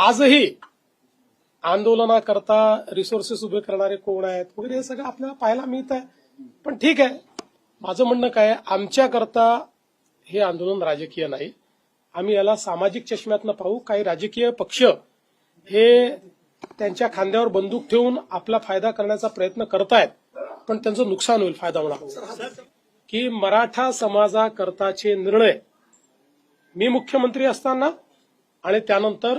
आजही आंदोलनाकरता रिसोर्सेस उभे करणारे कोण आहेत वगैरे हे सगळं आपल्याला पाहायला मिळत आहे पण ठीक आहे. माझं म्हणणं काय आमच्याकरता हे आंदोलन राजकीय नाही. आम्ही याला सामाजिक चष्म्यातनं पाहू. काही राजकीय पक्ष हे त्यांच्या खांद्यावर बंदूक ठेवून आपला फायदा करण्याचा प्रयत्न करतायत. पण त्यांचं नुकसान होईल फायदा होणार की मराठा समाजाकरताचे निर्णय मी मुख्यमंत्री असताना आणि त्यानंतर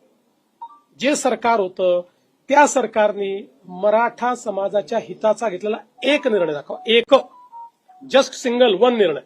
जे सरकार होतं त्या सरकारने मराठा समाजाच्या हिताचा घेतलेला एक निर्णय दाखवा. एक. जस्ट सिंगल वन निर्णय.